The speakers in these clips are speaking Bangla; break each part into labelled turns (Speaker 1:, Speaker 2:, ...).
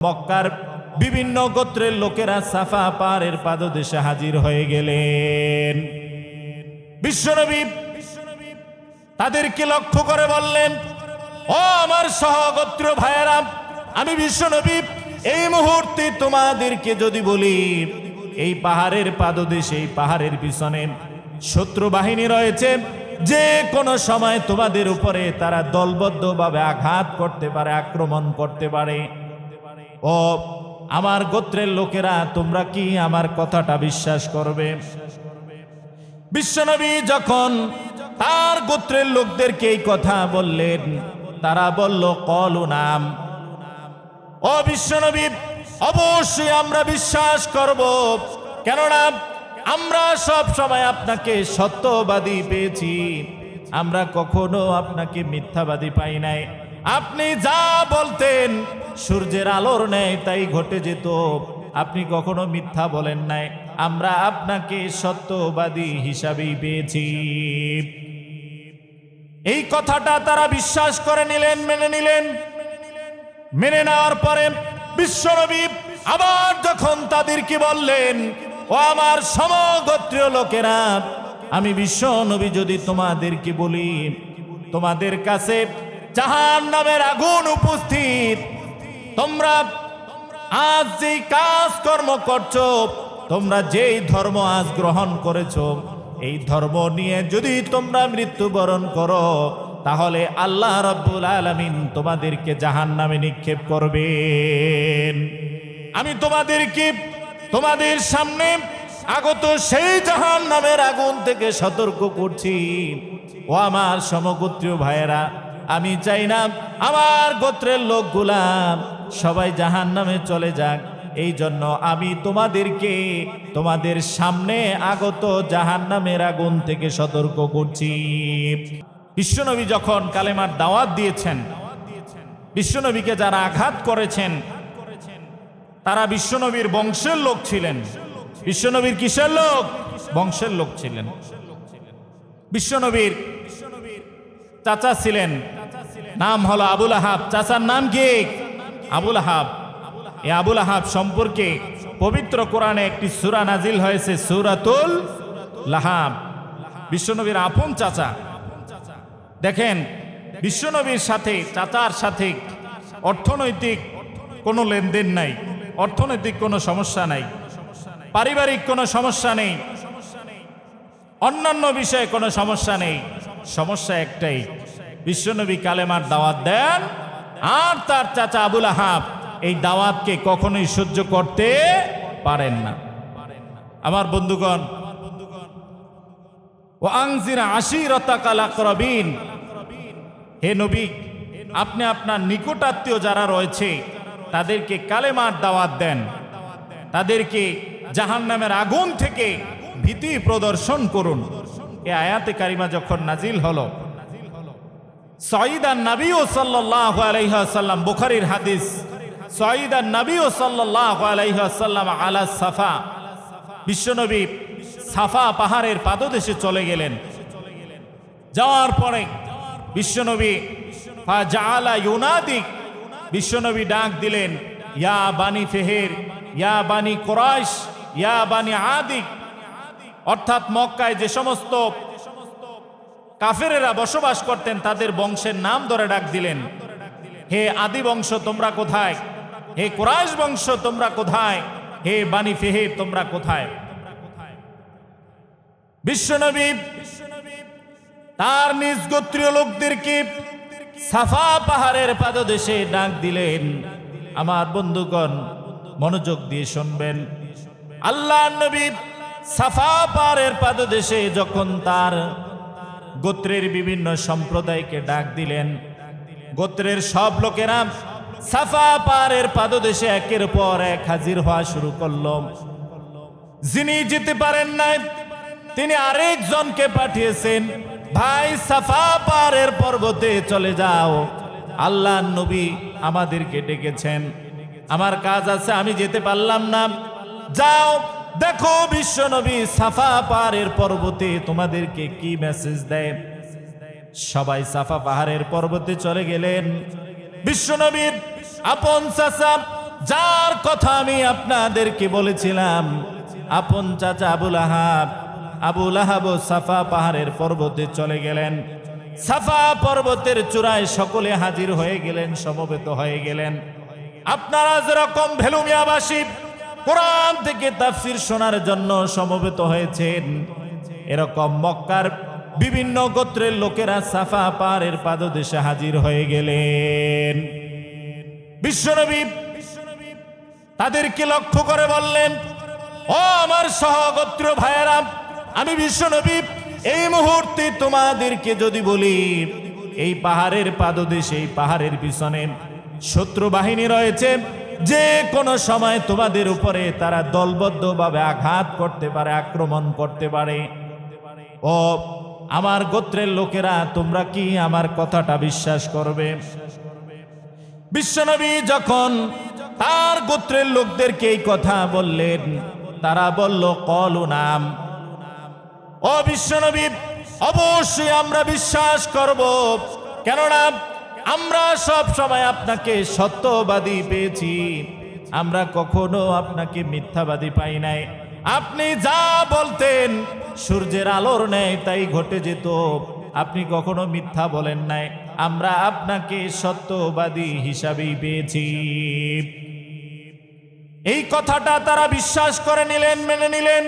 Speaker 1: মক্কার বিভিন্ন গোত্রের লোকেরা সাফা পাহাড়ের পাদদেশে হাজির হয়ে গেলেন। বিশ্বনবী তাদেরকে লক্ষ্য করে বললেন, ও আমার সহগোত্র ভাইয়েরা, আমি বিশ্বনবী, এই মুহূর্তে তোমাদেরকে যদি বলি, এই পাহাড়ের পাদদেশে, এই পাহাড়ের পিছনে শত্রু বাহিনী রয়েছে, যে কোনো সময় তোমাদের উপরে তারা দলবদ্ধভাবে আঘাত করতে পারে, আক্রমণ করতে পারে। ও, আমার গোত্রের লোকেরা, তোমরা কি আমার কথাটা বিশ্বাস করবে? বিশ্বনবী যখন তার গোত্রের লোকদেরকে এই কথা বললেন, তারা বলল, কলু নাম। ও বিশ্বনবী, অবশ্যই আমরা বিশ্বাস করব। কেননা, আমরা সব সময় আপনাকে সত্যবাদী পেয়েছি। আমরা কখনো আপনাকে মিথ্যাবাদী পাই নাই। আপনি যা বলতেন সূর্যের আলোর নেয় তাই ঘটে যেত। আপনি কখনো মিথ্যা বলেন নাই, আমরা আপনাকে সত্যবাদী হিসাবেই পেয়েছি। এই কথাটা তারা বিশ্বাস করে নিলেন, মেনে নিলেন। মেনে নেওয়ার পরে বিশ্বনবী আবার যখন তাদেরকে বললেন, ও আমার সমগোত্রীয় লোকেরা, আমি বিশ্ব নবী যদি তোমাদেরকে বলি, তোমাদের কাছে জাহান নামের আগুন উপস্থিত তোমরা আজ যেই কাজ কর্ম করছ, তোমরা যেই ধর্ম আজ গ্রহণ করেছ, এই ধর্ম নিয়ে যদি তোমরা মৃত্যুবরণ করো, তাহলে আল্লাহ রব্বুল আলমিন তোমাদেরকে জাহান নামে নিক্ষেপ করবেন। আমি তোমাদেরকে তোমাদের সামনে আগত সেই জাহান নামের আগুন থেকে সতর্ক করছি। ও আমার সমগোত্রীয় ভাইয়েরা, আমি চাই না আমার গোত্রের লোকগুলা সবাই জাহান নামে চলে যাক। এই জন্য আমি তোমাদেরকে তোমাদের সামনে আগত জাহান নামের আগুন থেকে সতর্ক করছি। বিশ্বনবী যখন কালেমার দাওয়াত দিয়েছেন, বিশ্বনবীকে যারা আঘাত করেছেন, তারা বিশ্বনবীর বংশের লোক ছিলেন। বিশ্বনবীর কিসের লোক? বংশের লোক ছিলেন। বিশ্বনবীর চাচা ছিলেন। নাম হলো আবুল আহাব। চাচার নাম কি? আবুল আহাব, এই আবুল আহাব সম্পর্কে পবিত্র কোরআনে একটি সুরা নাজিল হয়েছে, সুরাতুল লাহাব। বিশ্বনবীর আপন চাচা। দেখেন, বিশ্বনবীর সাথে, চাচার সাথে অর্থনৈতিক কোনো লেনদেন নাই, অর্থনৈতিক কোনো সমস্যা নাই, পারিবারিক কোনো সমস্যা নেই, অন্যান্য বিষয়ে কোনো সমস্যা নেই। সমস্যা একটাই, বিশ্বনবী কালেমার দাওয়াত দেন আর তার চাচা আবুল আহাব এই দাওয়াতকে কখনোই সহ্য করতে পারেন না। আমার বন্ধুগণ, ও আংজিরা আশিরতা কালাকরবিন হে নবী, আপনি আপনার নিকটাত্মীয় যারা রয়েছে, তাদেরকে কালেমার দাওয়াত দেন। তাদেরকে জাহান নামের আগুন থেকে ভীতি প্রদর্শন করুন। এ আয়াতে কারিমা যখন নাজিল হলো সঈদান নবী ও সাল্লাহ আলাইহাল্লাম বুখারির হাদিস সঈদান নবী ও সাল্লাহ আলাইহাল্লাম আলা সাফা। বিশ্বনবী সাফা পাহাড়ের পাদদেশে চলে গেলেন। যাওয়ার পরে বিশ্বনবী জাআলা ইউনাদিক বিশ্বনবী ডাক দিলেন, ইয়া বানি ফেহের, ইয়া বানি কোরাইশ, ইয়া বানি আদিক। অর্থাৎ মক্কায় যে সমস্ত কাফেরেরা বসবাস করতেন, তাদের বংশের নাম ধরে ডাক দিলেন। হে আদি বংশ, তোমরা কোথায়? হে কোরাইশ বংশ, তোমরা কোথায়? হে বাণী ফেহে তোমরা কোথায়? বিশ্বনবী তার নিজ গোত্রীয় লোকদেরকে সাফা পাহাড়ের পাদদেশে ডাক দিলেন। আমার বন্ধুগণ, মনোযোগ দিয়ে শুনবেন। আল্লাহ নবী সাফা পাহাড়ের পাদদেশে যখন তার গোত্রের বিভিন্ন সম্প্রদায়কে ডাক দিলেন। গোত্রের সব লোকেরা সাফা পারের পাদদেশে একের পর এক হাজির হওয়া শুরু করল। যিনি যেতে পারেন নাই, তিনি আরেকজনকে পাঠিয়েছেন, ভাই, সাফা পারের পর্বতে চলে যাও। আল্লাহ নবী আমাদেরকে ডেকেছেন। আমার কাজ আছে, আমি যেতে পারলাম না। যাও দেখো বিশ্ব নবী সাফা পাহাড়ের পর্বতে তোমাদেরকে কি মেসেজ দেয়? সবাই সাফা পাহাড়ের পর্বতে চলে গেলেন। বিশ্বনবীর আপন চাচা, যার কথা আমি আপনাদেরকে বলেছিলাম, আপন চাচা আবুল আহাব আবুল আহাব সাফা পাহাড়ের পর্বতে চলে গেলেন। সাফা পর্বতের চূড়ায় সকলে হাজির হয়ে গেলেন, সমবেত হয়ে গেলেন। আপনারা যেরকম ভেলুমিয়াবাসী কোরআন থেকে তাফসির শোনার জন্য সমবেত হয়েছেন। এরকম মক্কার বিভিন্ন গোত্রের লোকেরা সাফা পাহাড়ের পাদদেশে হাজির হয়ে গেলেন। বিশ্বনবী তাদেরকে লক্ষ্য করে বললেন, ও আমার সহগোত্র ভাইয়েরা, আমি বিশ্বনবী, এই মুহূর্তে তোমাদেরকে যদি বলি, এই পাহাড়ের পাদদেশে, এই পাহাড়ের পিছনে শত্রু বাহিনী রয়েছে যে কোনো সময় তোমাদের উপরে তারা দলবদ্ধভাবে আঘাত করতে পারে, আক্রমণ করতে পারে। ও, আমার গোত্রের লোকেরা, তোমরা কি আমার কথাটা বিশ্বাস করবে? বিশ্বনবী যখন তার গোত্রের লোকদেরকে এই কথা বললেন, তারা বলল, কলু নাম। ও বিশ্বনবী, অবশ্যই আমরা বিশ্বাস করব। কেননা আমরা সব সময় আপনাকে সত্যবাদী পেয়েছি। আমরা কখনো আপনাকে মিথ্যাবাদী পাই নাই। আপনি যা বলতেন, সূর্যের আলোর নেয় তাই ঘটে যেত। আপনি কখনো মিথ্যা বলেন নাই। আমরা আপনাকে সত্যবাদী হিসাবেই পেয়েছি। এই কথাটা তারা বিশ্বাস করে নিলেন, মেনে নিলেন।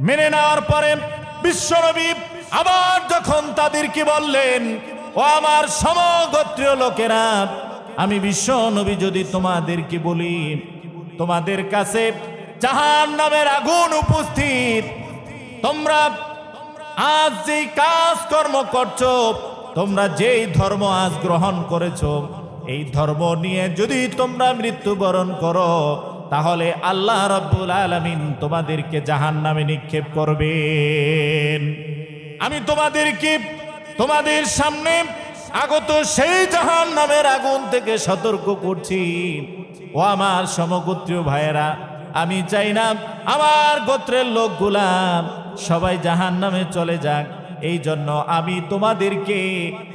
Speaker 1: মেনে নেওয়ার পরে বিশ্বনবী আবার যখন তাদেরকে বললেন ও আমার সমগোত্রীয় লোকেরা, আমি বিশ্ব নবী যদি তোমাদেরকে বলি, তোমাদের কাছে জাহান নামের আগুন উপস্থিত। তোমরা আজ যে কাজ কর্ম করছ, তোমরা যেই ধর্ম আজ গ্রহণ করেছ, এই ধর্ম নিয়ে যদি তোমরা মৃত্যুবরণ করো, তাহলে আল্লাহ রব্বুল আলমিন তোমাদেরকে জাহান নামে নিক্ষেপ করবেন। আমি তোমাদেরকে তোমাদের সামনে আগত সেই জাহান নামের আগুন থেকে সতর্ক করছি। ও আমার সমগোত্রীয় ভাইয়েরা, আমি চাই না আমার গোত্রের লোকগুলা সবাই জাহান নামে চলে যাক। এই জন্য আমি তোমাদেরকে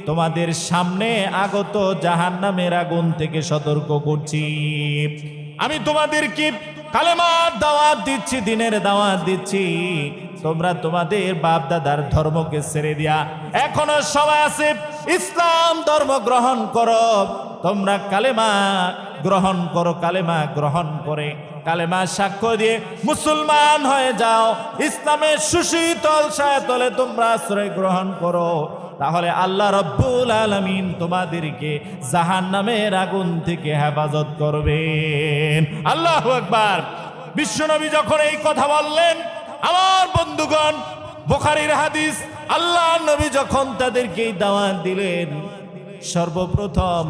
Speaker 1: তোমাদের সামনে আগত জাহান নামের আগুন থেকে সতর্ক করছি। আমি তোমাদেরকে কালেমার দাওয়াত দিচ্ছি, দিনের দাওয়াত দিচ্ছি। তোমরা তোমাদের বাপ দাদার ধর্মকে ছেড়ে দিয়া এখনও সময় আছে, ইসলাম ধর্ম গ্রহণ করো। তোমরা কালেমা গ্রহণ করো, কালেমা গ্রহণ করে। কালেমা সাক্ষ্য দিয়ে মুসলমান হয়ে যাও। ইসলামের সুশীতল সায়তলে তোমরা আশ্রয় গ্রহণ করো। তাহলে আল্লাহ রব্বুল আলমিন তোমাদেরকে জাহান নামের আগুন থেকে হেফাজত করবেন। আল্লাহ একবার বিশ্বনবী যখন এই কথা বললেন আমার বন্ধুগণ, বোখারির হাদিস আল্লাহ নবী যখন তাদেরকে দাওয়াত দিলেন, সর্বপ্রথম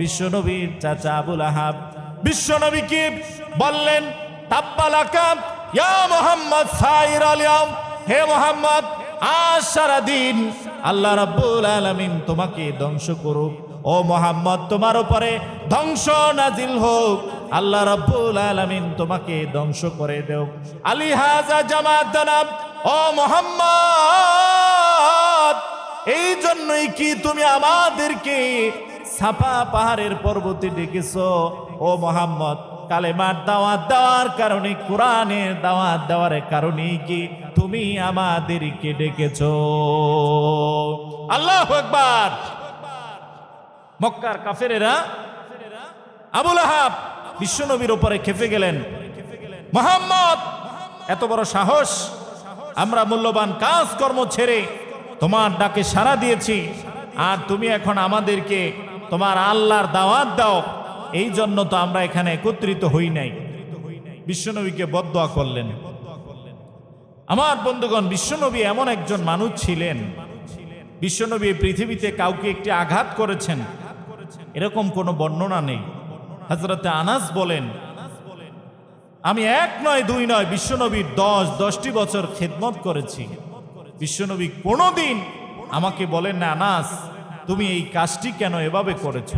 Speaker 1: বিশ্বনবীর চাচা আবুল আহাব বিশ্বনবীকে বললেন, তাব্বালাকা, ইয়া মোহাম্মদ হে মোহাম্মদ আল্লাহ তোমাকে ধ্বংস করুক। ও মোহাম্মদ, তোমার উপরে ধ্বংস নাজিল হোক। আল্লাহ রাব্বুল আলামিন তোমাকে ধ্বংস করে দেও। আলী হাজা জামাত ও মোহাম্মদ, এই জন্যই কি তুমি আমাদেরকে সাফা পাহাড়ের পর্বতে ডেকেছ? ও মোহাম্মদ, কালেমার দাওয়াত দেওয়ার কারণে, কোরআনের দাওয়াত দেওয়ার কারণে কি তুমি আমাদেরকে ডেকেছ? আল্লাহ একবার মক্কার কাফেরেরা, আবুল আহাব বিশ্বনবীর ওপরে খেপে গেলেন। মোহাম্মদ, এত বড় সাহস? আমরা মূল্যবান কাজকর্ম ছেড়ে তোমার ডাকে সাড়া দিয়েছি। আর তুমি এখন আমাদেরকে তোমার আল্লাহর দাওয়াত দাও। এই জন্য তো আমরা এখানে একত্রিত হই নাই। বিশ্বনবীকে বদয়া করলেন। আমার বন্ধুগণ, বিশ্বনবী এমন একজন মানুষ ছিলেন। বিশ্বনবী পৃথিবীতে কাউকে একটি আঘাত করেছেন। এরকম কোনো বর্ণনা নেই। হজরতে আনাস বলেন, আমি এক নয়, দুই নয় বিশ্বনবীর দশ, দশটি বছর খেদমত করেছি। বিশ্বনবী কোনোদিন আমাকে বলেন, না, আনাস, তুমি এই কাজটি কেন এভাবে করেছ?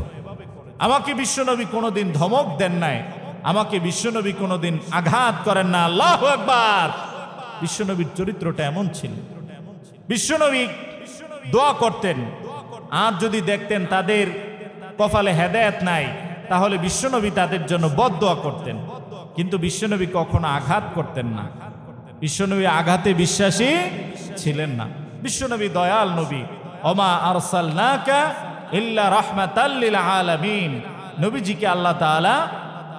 Speaker 1: আমাকে বিশ্বনবী কোনোদিন ধমক দেন নাই। আমাকে বিশ্বনবী কোনোদিন আঘাত করেন না। আল্লাহ একবার বিশ্বনবীর চরিত্রটা এমন ছিল। বিশ্বনবী দোয়া করতেন। আর যদি দেখতেন তাদের কপালে হেদায়েত নাই তাহলে বিশ্বনবী তাদের জন্য বদদোয়া করতেন। কিন্তু বিশ্বনবী কখনো আঘাত করতেন না। বিশ্বনবী আঘাতে বিশ্বাসী ছিলেন না। বিশ্বনবী দয়াল নবী। অমা আরসালনাকা ইল্লা রাহমাতাল্লিল আলামিন। নবীজিকে আল্লাহ তাআলা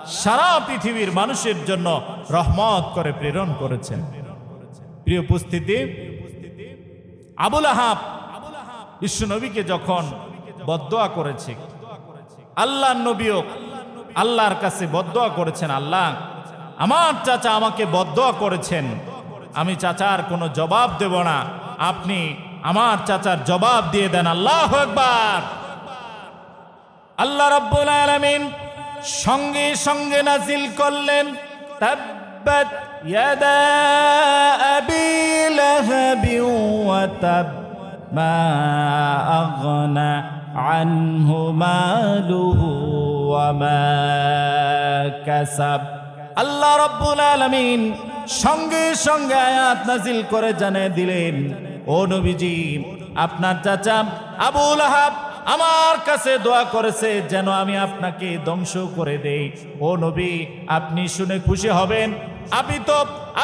Speaker 1: সারা পৃথিবীর মানুষের জন্য রহমত করে প্রেরণ করেছেন। প্রিয় উপস্থিতি, আবুল আহাব বিশ্ব নবীকে যখন বদোয়া করেছে আল্লাহ নবীও আল্লাহর কাছে বদোয়া করেছেন, আল্লাহ, আমার চাচা আমাকে বদোয়া করেছেন। আমি চাচার কোনো জবাব দেব না। আপনি আমার চাচার জবাব দিয়ে দেন, আল্লাহ একবার আল্লাহ রাব্বুল আলামিন সঙ্গে সঙ্গে নাজিল করলেন, তাব্বাত মালুহু ওয়া মা কাসাব। আল্লাহ রাব্বুল আলামিন সঙ্গে সঙ্গে আয়াত নাজিল করে জানিয়ে দিলেন, ও নবীজি, আপনার চাচা আবুল আহাব আমার কাছে দোয়া করেছে যেন আমি আপনাকে ধ্বংস করে দেই। ও নবী, আপনি শুনে খুশি হবেন। আমি তো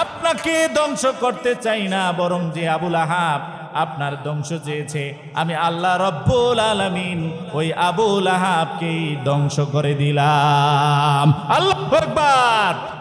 Speaker 1: আপনাকে ধ্বংস করতে চাই না, বরং যে আবুল আহাব আপনার ধ্বংস চেয়েছে। আমি আল্লাহ রব্বুল আলমিন ওই আবুল আহাবকেই ধ্বংস করে দিলাম। আল্লাহ আকবার!